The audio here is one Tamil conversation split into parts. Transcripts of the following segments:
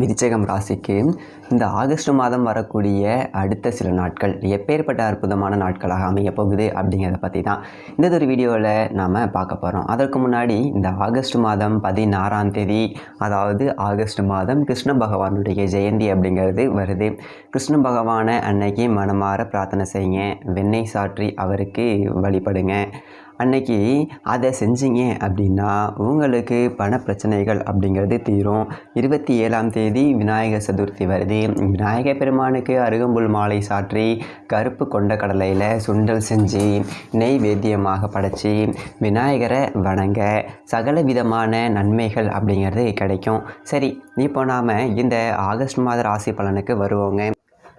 விருச்சகம் ராசிக்கு இந்த ஆகஸ்ட் மாதம் வரக்கூடிய அடுத்த சில நாட்கள் எப்பேற்பட்ட அற்புதமான நாட்களாக அமைய போகுது அப்படிங்கிறத பற்றி தான் இந்த ஒரு வீடியோவில் நாம் பார்க்க போகிறோம் அதற்கு முன்னாடி இந்த ஆகஸ்ட் மாதம் பதினாறாம் தேதி அதாவது ஆகஸ்ட் மாதம் கிருஷ்ண பகவானுடைய ஜெயந்தி அப்படிங்கிறது வருது. கிருஷ்ண பகவானை அன்னைக்கு மனமாற பிரார்த்தனை செய்யுங்க. வெண்ணெய் சாற்றி அவருக்கு வழிபடுங்க. அன்னைக்கு அதை செஞ்சீங்க அப்படின்னா உங்களுக்கு பண பிரச்சனைகள் அப்படிங்கிறது தீரும். இருபத்தி ஏழாம் தேதி விநாயகர் சதுர்த்தி வருது. விநாயகர் பெருமானுக்கு அருகம்புல் மாலை சாற்றி கருப்பு கொண்ட கடலையில் சுண்டல் செஞ்சு நெய்வேத்தியமாக படைச்சி விநாயகரை வணங்க சகல விதமான நன்மைகள் அப்படிங்கிறது கிடைக்கும். சரி இப்போ நாம் இந்த ஆகஸ்ட் மாத ராசி பலனுக்கு வருவோங்க.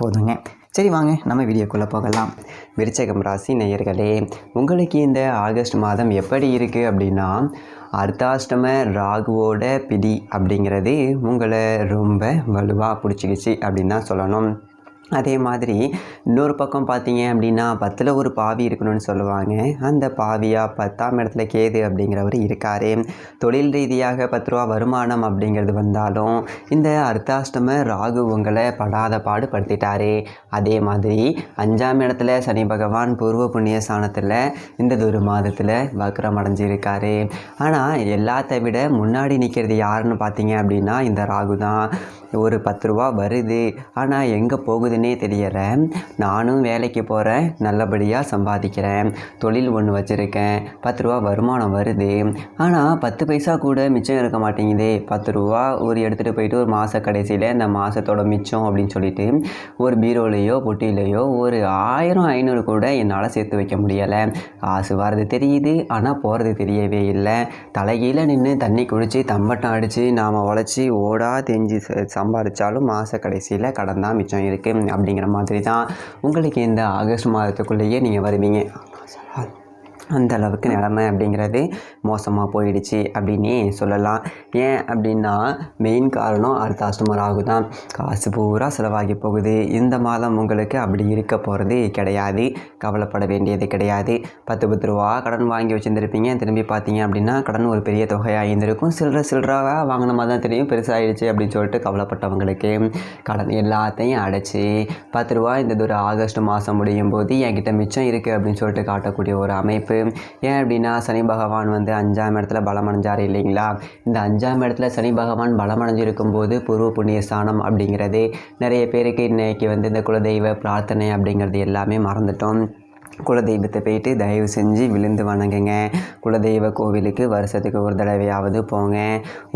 போதுங்க. சரி வாங்க நம்ம வீடியோக்குள்ளே போகலாம். விருச்சகம் ராசி நேயர்களே உங்களுக்கு இந்த ஆகஸ்ட் மாதம் எப்படி இருக்குது அப்படின்னா அர்த்தாஷ்டம ராகுவோட பிடி அப்படிங்கிறது உங்களை ரொம்ப வலுவாக பிடிச்சிக்கிச்சு அப்படின்னு தான் சொல்லணும். அதே மாதிரி இன்னொரு பக்கம் பார்த்தீங்க அப்படின்னா பத்தில் ஒரு பாவி இருக்கணும்னு சொல்லுவாங்க. அந்த பாவியாக பத்தாம் இடத்துல கேது அப்படிங்கிறவர் இருக்கார். தொழில் ரீதியாக பத்து ரூபா வருமானம் அப்படிங்கிறது வந்தாலும் இந்த அர்த்தாஷ்டம ராகு உங்களை படாத பாடு படுத்திட்டாரு அதே மாதிரி அஞ்சாம் இடத்துல சனி பகவான் பூர்வ புண்ணிய ஸ்தானத்தில் இந்த ஒரு மாதத்தில் வக்ரம் அடைஞ்சிருக்காரு. ஆனால் எல்லாத்த விட முன்னாடி நிற்கிறது யாருன்னு பார்த்தீங்க அப்படின்னா இந்த ராகு தான் ஒரு பத்து ரூபா வருது. ஆனால் எங்கே போகுதுன்னே தெரியலை. நானும் வேலைக்கு போகிறேன் நல்லபடியாக சம்பாதிக்கிறேன். தொழில் ஒன்று வச்சுருக்கேன். பத்து ரூபா வருமானம் வருது. ஆனால் பத்து பைசா கூட மிச்சம் இருக்க மாட்டேங்குது. பத்து ரூபா ஒரு எடுத்துகிட்டு போயிட்டு ஒரு மாத கடைசியில் இந்த மாதத்தோட மிச்சம் அப்படின்னு சொல்லிட்டு ஒரு பீரோலையோ பொட்டியிலையோ ஒரு ஆயிரம் ஐநூறு கூட என்னால் சேர்த்து வைக்க முடியலை. காசு வர்றது தெரியுது. ஆனால் போகிறது தெரியவே இல்லை. தலைகீழ நின்று தண்ணி குடித்து தம்பட்டம் அடித்து நாம் உழைச்சி ஓடா தெஞ்சு சம்பாதிச்சாலும் மாத கடைசியில் கடன் தான் மிச்சம் இருக்குது அப்படிங்கிற மாதிரி தான் உங்களுக்கு இந்த ஆகஸ்ட் மாதத்துக்குள்ளேயே நீங்கள் வருவீங்க. அந்த அளவுக்கு நிலமை அப்படிங்கிறது மோசமாக போயிடுச்சு அப்படின்னே சொல்லலாம். ஏன் அப்படின்னா மெயின் காரணம் அடுத்த ராகு தான் காசு பூரா செலவாகி போகுது. இந்த மாதம் உங்களுக்கு அப்படி இருக்க போகிறது கிடையாது. கவலைப்பட வேண்டியது கிடையாது. பத்து பத்து ரூபா கடன் வாங்கி வச்சுருந்துருப்பீங்க. திரும்பி பார்த்தீங்க அப்படின்னா கடன் ஒரு பெரிய தொகையாக இருந்திருக்கும் சில்லற சில்லறாவாக வாங்கின மாதிரி தான் தெரியும். பெருசாகிடுச்சு அப்படின்னு சொல்லிட்டு கவலைப்பட்டவங்களுக்கு கடன் எல்லாத்தையும் அடைச்சி பத்து ரூபா இந்த ஒரு ஆகஸ்ட் மாதம் முடியும் போது என்கிட்ட மிச்சம் இருக்குது அப்படின்னு சொல்லிட்டு காட்டக்கூடிய ஒரு அமைப்பு ஏன் அப்படின்னா சனி பகவான் வந்து அஞ்சாம் இடத்துல பலமடைஞ்சார் இல்லைங்களா? இந்த அஞ்சாம் இடத்துல சனி பகவான் பலமடைஞ்சிருக்கும் போது பூர்வ புண்ணிய ஸ்தானம் அப்படிங்கிறது நிறைய பேருக்கு இன்னைக்கு வந்து இந்த குலதெய்வ பிரார்த்தனை அப்படிங்கிறது எல்லாமே மறந்துட்டோம். குலதெய்வத்தை போயிட்டு தயவு செஞ்சு விழுந்து வணங்குங்க. குலதெய்வ கோவிலுக்கு வருஷத்துக்கு ஒரு தடவையாவது போங்க.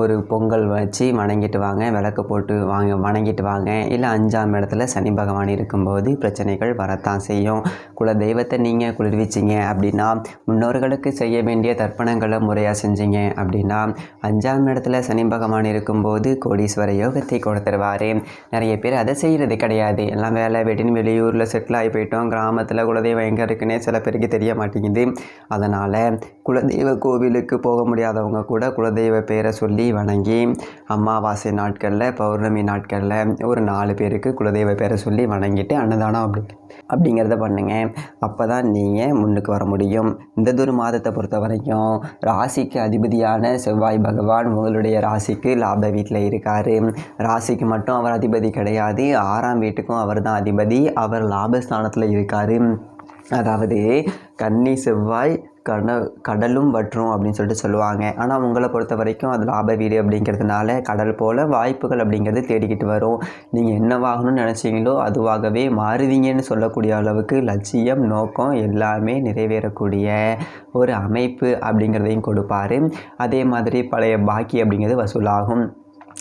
ஒரு பொங்கல் வச்சு வணங்கிட்டு வாங்க விளக்கு போட்டு வாங்க வணங்கிட்டு வாங்க. இல்லை அஞ்சாம் இடத்துல சனி பகவான் இருக்கும்போது பிரச்சனைகள் வரத்தான் செய்யும். குலதெய்வத்தை நீங்கள் குளிர்விச்சிங்க அப்படின்னா முன்னோர்களுக்கு செய்ய வேண்டிய தர்ப்பணங்களை முறையாக செஞ்சீங்க அப்படின்னா அஞ்சாம் இடத்துல சனி பகவான் இருக்கும்போது கோடீஸ்வர யோகத்தை கொடுத்துருவாரு. நிறைய பேர் அதை செய்கிறது கிடையாது. எல்லாம் வேலை வெட்டின்னு வெளியூரில் செட்டில் ஆகி போயிட்டோம். கிராமத்தில் குலதெய்வம் எங்கே இருக்குன்னே சில பேருக்கு தெரிய மாட்டேங்குது. அதனால் குலதெய்வ கோவிலுக்கு போக முடியாதவங்க கூட குலதெய்வ பேரை சொல்லி வணங்கி அமாவாசை நாட்களில் பௌர்ணமி நாட்களில் ஒரு நாலு பேருக்கு குலதெய்வ பேரை சொல்லி வணங்கிட்டு அன்னதானம் அப்படி அப்படிங்கிறத பண்ணுங்கள் அப்போ தான் நீங்கள் முன்னுக்கு வர முடியும். இந்த ஒரு மாதத்தை பொறுத்த வரைக்கும் ராசிக்கு அதிபதியான செவ்வாய் பகவான் உங்களுடைய ராசிக்கு லாப வீட்டில் இருக்கார். ராசிக்கு மட்டும் அவர் அதிபதி கிடையாது. ஆறாம் வீட்டுக்கும் அவர் தான் அதிபதி. அவர் லாபஸ்தானத்தில் இருக்கார். அதாவது கன்னி செவ்வாய் கட கடலும் வற்றும் அப்படின்னு சொல்லிட்டு சொல்லுவாங்க. ஆனால் உங்களை பொறுத்த வரைக்கும் அது லாப வீடு அப்படிங்கிறதுனால கடல் போல் வாய்ப்புகள் அப்படிங்கிறது தேடிக்கிட்டு வரும். நீங்கள் என்னவாகணும்னு நினச்சிங்களோ அதுவாகவே மாறுவீங்கன்னு சொல்லக்கூடிய அளவுக்கு லட்சியம் நோக்கம் எல்லாமே நிறைவேறக்கூடிய ஒரு அமைப்பு அப்படிங்கிறதையும் கொடுப்பாரு. அதே மாதிரி பழைய பாக்கி அப்படிங்கிறது வசூலாகும்.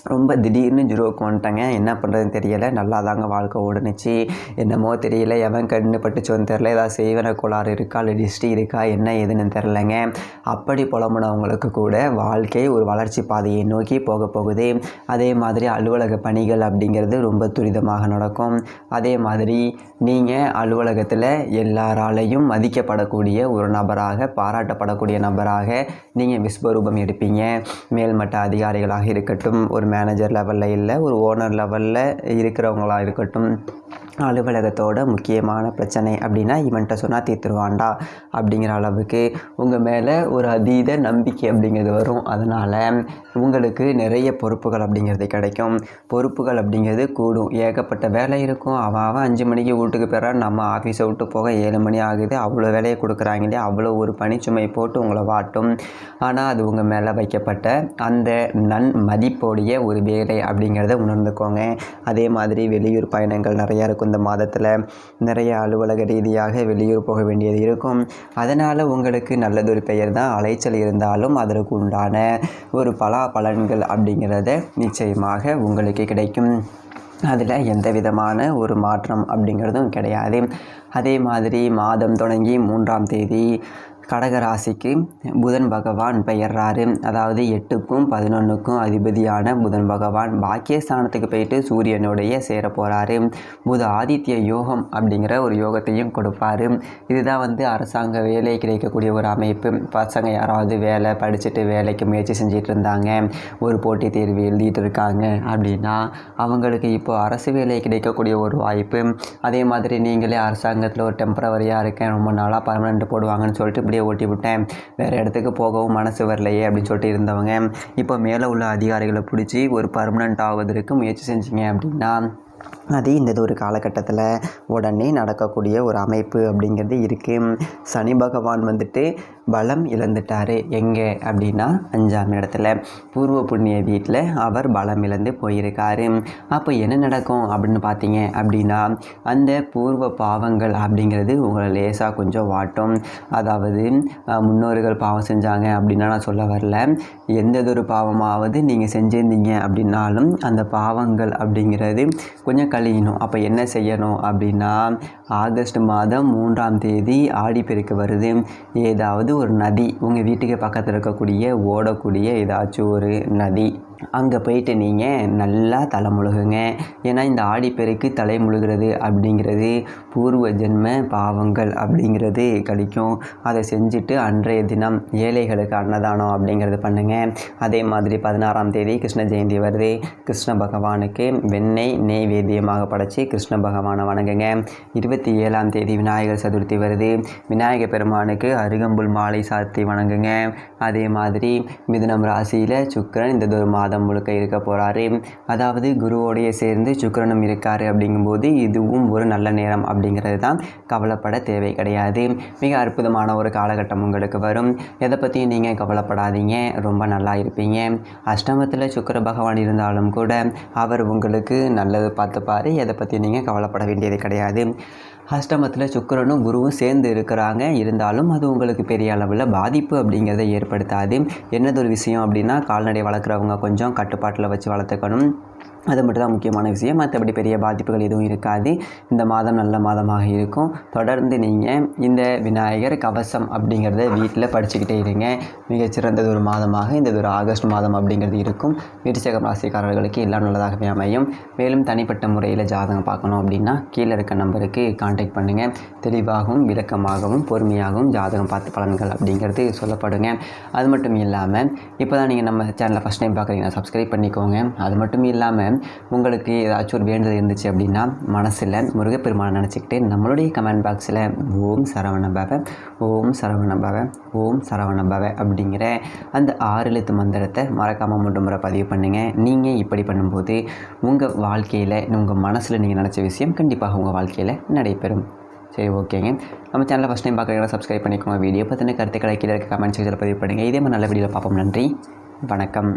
ரொம்ப திடீர்னு ஜீரோவுக்கு வந்துட்டாங்க. என்ன பண்ணுறதுன்னு தெரியலை. நல்லா தாங்க வாழ்க்கை ஓடுனுச்சு. என்னமோ தெரியல. எவன் கண்ணு பட்டுச்சோன்னு தெரில ஏதாவது செய்வன கோளாறு இருக்கா? இல்லை டிஸ்டி இருக்கா? என்ன ஏதுன்னு தெரிலங்க அப்படி புலம்புனவங்களுக்கு கூட வாழ்க்கை ஒரு வளர்ச்சி பாதையை நோக்கி போக போகுது. அதே மாதிரி அலுவலக பணிகள் அப்படிங்கிறது ரொம்ப துரிதமாக நடக்கும். அதே மாதிரி நீங்கள் அலுவலகத்தில் எல்லாராலையும் மதிக்கப்படக்கூடிய ஒரு நபராக பாராட்டப்படக்கூடிய நபராக நீங்கள் விஸ்வரூபம் எடுப்பீங்க. மேல்மட்ட அதிகாரிகளாக இருக்கட்டும் ஒரு மேனேஜர் லெவலில் இல்லை ஒரு ஓனர் லெவலில் இருக்கிறவங்களாக இருக்கட்டும். அலுவலகத்தோட முக்கியமான பிரச்சனை அப்படின்னா இவன்கிட்ட சொன்னால் தீர்த்துருவாண்டா அப்படிங்கிற அளவுக்கு உங்கள் மேலே ஒரு அதீத நம்பிக்கை அப்படிங்கிறது வரும். அதனால் உங்களுக்கு நிறைய பொறுப்புகள் அப்படிங்கிறது கிடைக்கும். பொறுப்புகள் அப்படிங்கிறது கூடும். ஏகப்பட்ட வேலை இருக்கும். அவன் அவன் அஞ்சு மணிக்கு வீட்டுக்கு போகிறான் நம்ம ஆஃபீஸை விட்டு போக ஏழு மணி ஆகுது. அவ்வளோ வேலையை கொடுக்குறாங்களே அவ்வளோ ஒரு பனிச்சுமை போட்டு உங்களை வாட்டும். ஆனால் அது உங்கள் மேலே வைக்கப்பட்ட அந்த நன் மதிப்போடைய ஒரு வேலை அப்படிங்கிறத உணர்ந்துக்கோங்க. அதே மாதிரி வெளியூர் பயணங்கள் நிறையா இருக்கும். இந்த மாதத்தில் நிறைய அலுவலக ரீதியாக வெளியூர் போக வேண்டியது இருக்கும். அதனால் உங்களுக்கு நல்லதொரு பெயர் தான் அலைச்சல் இருந்தாலும் அதற்கு உண்டான ஒரு பலா பலன்கள் அப்படிங்கிறத நிச்சயமாக உங்களுக்கு கிடைக்கும். அதில் எந்த விதமான ஒரு மாற்றம் அப்படிங்கிறதும் கிடையாது. அதே மாதிரி மாதம் தொடங்கி மூன்றாம் தேதி கடகராசிக்கு புதன் பகவான் பெயர்றாரு. அதாவது எட்டுக்கும் பதினொன்றுக்கும் அதிபதியான புதன் பகவான் பாக்கியஸ்தானத்துக்கு போயிட்டு சூரியனுடைய சேர போகிறாரு புத ஆதித்ய யோகம் அப்படிங்கிற ஒரு யோகத்தையும் கொடுப்பாரு. இதுதான் வந்து அரசாங்க வேலை கிடைக்கக்கூடிய ஒரு அமைப்பு. பசங்க யாராவது வேலை படிச்சுட்டு வேலைக்கு முயற்சி செஞ்சிட்டு இருந்தாங்க. ஒரு போட்டித் தேர்வு எழுதிட்டு இருக்காங்க அப்படின்னா அவங்களுக்கு இப்போ அரசு வேலை கிடைக்கக்கூடிய ஒரு வாய்ப்பு. அதே மாதிரி நீங்களே அரசாங்கத்தில் ஒரு டெம்பரவரியாக இருக்கேன் ரொம்ப நாளாக பர்மனெண்ட் போடுவாங்கன்னு சொல்லிட்டு அப்படியே ஓட்டி விட்டேன். வேறு இடத்துக்கு போகவும் மனசு வரலையே அப்படின்னு சொல்லிட்டு இருந்தவங்க இப்போ மேலே உள்ள அதிகாரிகளை பிடிச்சி ஒரு பர்மனெண்ட் ஆவதற்கு முயற்சி செஞ்சீங்க அப்படின்னா அது இந்த ஒரு காலகட்டத்தில் உடனே நடக்கக்கூடிய ஒரு அமைப்பு அப்படிங்கிறது இருக்குது சனி பகவான் வந்துட்டு பலம் இழந்துட்டார். எங்கே அப்படின்னா அஞ்சாம் இடத்துல. பூர்வ புண்ணிய வீட்டில் அவர் பலம் இழந்து போயிருக்காரு. அப்போ என்ன நடக்கும் அப்படின்னு பார்த்தீங்க அப்படின்னா அந்த பூர்வ பாவங்கள் அப்படிங்கிறது உங்களை லேசாக கொஞ்சம் வாட்டும். அதாவது முன்னோர்கள் பாவம் செஞ்சாங்க அப்படின்னா நான் சொல்ல வரல. எந்ததொரு பாவமாவது நீங்கள் செஞ்சிருந்தீங்க அப்படின்னாலும் அந்த பாவங்கள் அப்படிங்கிறது கொஞ்சம் கழியணும். அப்போ என்ன செய்யணும்? அப்படின்னா ஆகஸ்ட் மாதம் மூன்றாம் தேதி ஆடிப்பெருக்கு வருது. ஏதாவது ஒரு நதி உங்கள் வீட்டுக்கு பக்கத்தில் இருக்கக்கூடிய ஓடக்கூடிய ஏதாச்சும் ஒரு நதி அங்கே போயிட்டு நீங்கள் நல்லா தலை முழுகுங்க ஏன்னா இந்த ஆடிப்பெருக்கு தலை முழுகிறது அப்படிங்கிறது பூர்வ ஜென்ம பாவங்கள் அப்படிங்கிறது கழிக்கும். அதை செஞ்சுட்டு அன்றைய தினம் ஏழைகளுக்கு அன்னதானம் அப்படிங்கிறது பண்ணுங்கள் அதே மாதிரி பதினாறாம் தேதி கிருஷ்ண ஜெயந்தி வருது. கிருஷ்ண பகவானுக்கு வெண்ணெய் நெய்வேத்தியமாக படைச்சி கிருஷ்ண பகவானை வணங்குங்க. இருபத்தி ஏழாம் தேதி விநாயகர் சதுர்த்தி வருது. விநாயகர் பெருமானுக்கு அருகம்புல் மாலை சாத்தி வணங்குங்க. அதே மாதிரி மிதுனம் ராசியில் சுக்கிரன் இந்த ஒரு மாதம் முழுக்க இருக்க போகிறாரு அதாவது குருவோடைய சேர்ந்து சுக்கிரனும் இருக்காரு அப்படிங்கும்போது இதுவும் ஒரு நல்ல நேரம் அப்படிங்கிறது தான் கவலைப்பட தேவை கிடையாது. மிக அற்புதமான ஒரு காலகட்டம் உங்களுக்கு வரும். எதை பற்றியும் நீங்கள் கவலைப்படாதீங்க. ரொம்ப நல்லா இருப்பீங்க. அஷ்டமத்தில் சுக்கர பகவான் இருந்தாலும் கூட அவர் உங்களுக்கு நல்லது பார்த்துப்பார். எதை பற்றி நீங்கள் கவலைப்பட வேண்டியது கிடையாது. அஷ்டமத்தில் சுக்கரனும் குருவும் சேர்ந்து இருக்கிறாங்க. இருந்தாலும் அது உங்களுக்கு பெரிய அளவில் பாதிப்பு அப்படிங்கிறத ஏற்படுத்தாது. என்னது ஒரு விஷயம் அப்படின்னா கால்நடை வளர்க்குறவங்க கொஞ்சம் கட்டுப்பாட்டில் வச்சு வளர்த்துக்கணும். அது மட்டும் தான் முக்கியமான விஷயம். மற்றபடி பெரிய பாதிப்புகள் எதுவும் இருக்காது. இந்த மாதம் நல்ல மாதமாக இருக்கும். தொடர்ந்து நீங்கள் இந்த விநாயகர் கவசம் அப்படிங்கிறத வீட்டில் படிச்சுக்கிட்டே இருங்க. மிகச்சிறந்தது ஒரு மாதமாக இந்த ஒரு ஆகஸ்ட் மாதம் அப்படிங்கிறது இருக்கும். விருச்சகம் ராசிக்காரர்களுக்கு எல்லாம் நல்லதாகவே அமையும். மேலும் தனிப்பட்ட முறையில் ஜாதகம் பார்க்கணும் அப்படின்னா கீழே இருக்க நம்பருக்கு கான்டாக்ட் பண்ணுங்கள் தெளிவாகவும் விளக்கமாகவும் பொறுமையாகவும் ஜாதகம் பார்த்து பலன்கள் அப்படிங்கிறது சொல்லப்படுங்க. அது மட்டும் இல்லாமல் இப்போ தான் நீங்கள் நம்ம சேனலை ஃபஸ்ட் டைம் பார்க்குறீங்கன்னா சப்ஸ்கிரைப் பண்ணிக்கோங்க. அது மட்டும் இல்லாமல் உங்களுக்கு ஏதாச்சும் ஒரு வேண்டுதல் இருந்துச்சு அப்படின்னா மனசில் முருகப்பெருமானை நினச்சிக்கிட்டு நம்மளுடைய கமெண்ட் பாக்ஸில் ஓம் சரவண பவ ஓம் சரவண பவ ஓம் சரவண பவ அப்படிங்கிற அந்த ஆறு எழுத்து மந்திரத்தை மறக்காமல் மூன்று முறை பதிவு பண்ணுங்கள் நீங்கள் இப்படி பண்ணும்போது உங்கள் வாழ்க்கையில் உங்கள் மனசில் நீங்கள் நினச்ச விஷயம் கண்டிப்பாக உங்கள் வாழ்க்கையில் நடைபெறும். சரி ஓகேங்க நம்ம சேனலை ஃபஸ்ட் டைம் பார்க்குறீங்கன்னா சப்ஸ்கிரைப் பண்ணிக்கோங்க. வீடியோ பற்றின கருத்துக்களை கீழே இருக்க கமெண்ட் செக்ஷனில் பதிவு பண்ணுங்கள் இதே மாதிரி நல்ல வீடியோவில் பார்ப்போம். நன்றி. வணக்கம்.